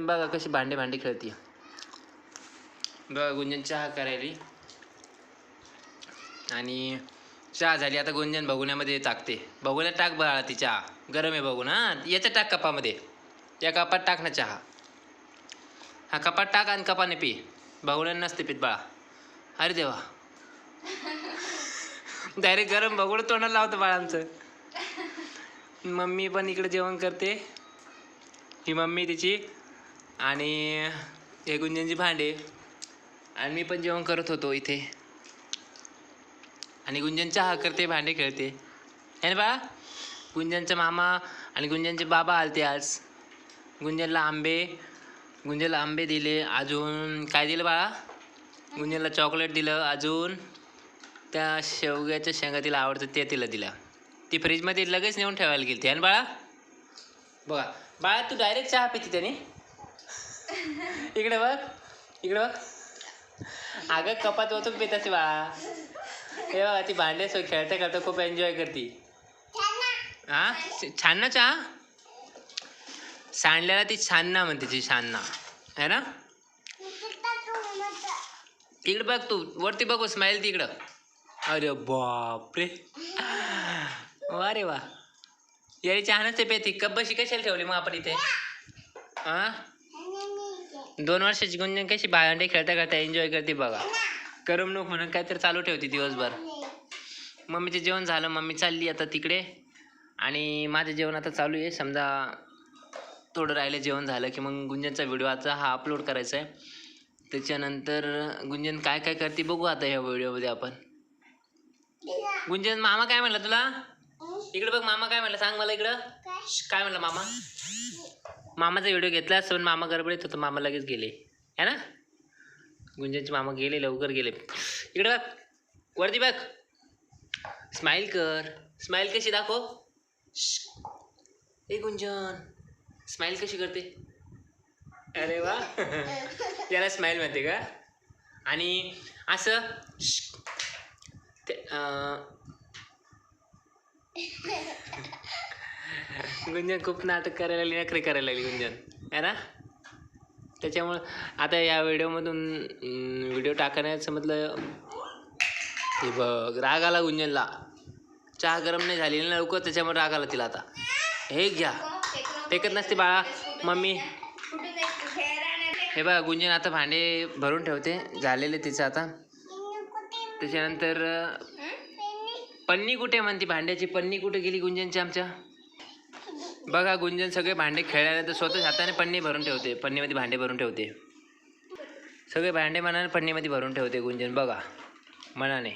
बघा कशी भांडे भांडे खेळते. बघा गुंजन चहा करायली. आणि चहा झाली. आता गुंजन बघुण्यामध्ये टाकते. बघुण्यात टाक बाळा ती चहा. गरम आहे बघून हा? याच्या टाक कपामध्ये. त्या कपात टाक ना चहा. हा कपात टाक आणि कपाने पी. बघुण्यात नसते पीत बाळा. अरे देवा. डायरेक्ट गरम बघून तोंडाला लावतं बाळांचं मम्मी पण इकडे जेवण करते. ही मम्मी तिची आणि हे गुंजनची भांडे. आणि मी पण जेवण करत होतो इथे. आणि गुंजन चहा करते भांडे खेळते. है ना बाळा गुंजनचा मामा आणि गुंजनचे बाबा आलते आज. गुंजनला आंबे गुंजनला आंबे दिले अजून. काय दिलं बाळा? गुंजनला चॉकलेट दिलं अजून. त्या शेवग्याच्या शेंगा तिला आवडतं ते तिला दिलं ती फ्रीजमध्ये लगेच नेऊन ठेवायला गेली ती आणि बाळा? बघा. बाळा तू डायरेक्ट चहा पिते त्याने? इकडे बघ इकडे बघ. अगं कपात होतो पित असे बाळा. हे बघा ती भांडे सो खेळता खेळता खूप एन्जॉय करते. हा छान ना. चहा? सांडल्याला ती छानना म्हणते ती छानना. है ना? इकडे बघ तू वरती बघू स्माईल तिकडं अरे बापरे. वा रे वा. यारी चहानच ते. पेती कप बशी कशाला ठेवली मग आपण इथे? हा दोन वर्षाची गुंजन कशी भांडे खेळता खेळता एन्जॉय करते बघा. करमणूक म्हणून काहीतरी चालू ठेवते दिवसभर. मम्मीचं जेवण झालं मम्मी चालली आता तिकडे. आणि माझं जेवण आता चालू आहे. समजा थोडं राहिलं जेवण झालं की मग गुंजनचा व्हिडिओ आता हा अपलोड करायचा आहे त्याच्यानंतर गुंजन काय काय करते बघू आता ह्या व्हिडिओमध्ये आपण. गुंजन मामा काय म्हणलं तुला? इकडे बघ मामा काय म्हणलं सांग मला इकडं. काय? म्हणलं मामा? मामाचा व्हिडिओ घेतला असं पण मामा गडबडीत होतं मामा लगेच गेले. है ना? गुंजनचे मामा गेले लवकर गेले. इकडे बघ वरती बघ. स्माईल कर. स्माईल कशी दाखव. ए गुंजन. स्माईल कशी करते? अरे वा. याला स्माईल म्हणते का? आणि असं. ते गुंजन खूप नाटक करायला लागली नखरे करायला लागली गुंजन. है ना? त्याच्यामुळं आता या व्हिडिओमधून व्हिडिओ टाकण्याचं म्हटलं हे बघ राग आला गुंजनला. चहा गरम नाही झाली ना लवकर त्याच्यामुळे राग आला तिला आता. हे घ्या. फेकत नसते बाळा मम्मी. हे बघा गुंजन आता भांडे भरून ठेवते झालेले तिचं आता. त्याच्यानंतर पन्नी कुठे म्हणते भांड्याची? पन्नी कुठे गेली गुंजनची आमच्या? बघा गुंजन सगळे भांडे खेळायला तर स्वतःच हाताने पन्नी भरून ठेवते. पन्नीमध्ये भांडे भरून ठेवते. सगळे भांडे मनाने पन्नीमध्ये भरून ठेवते गुंजन बघा. मनाने.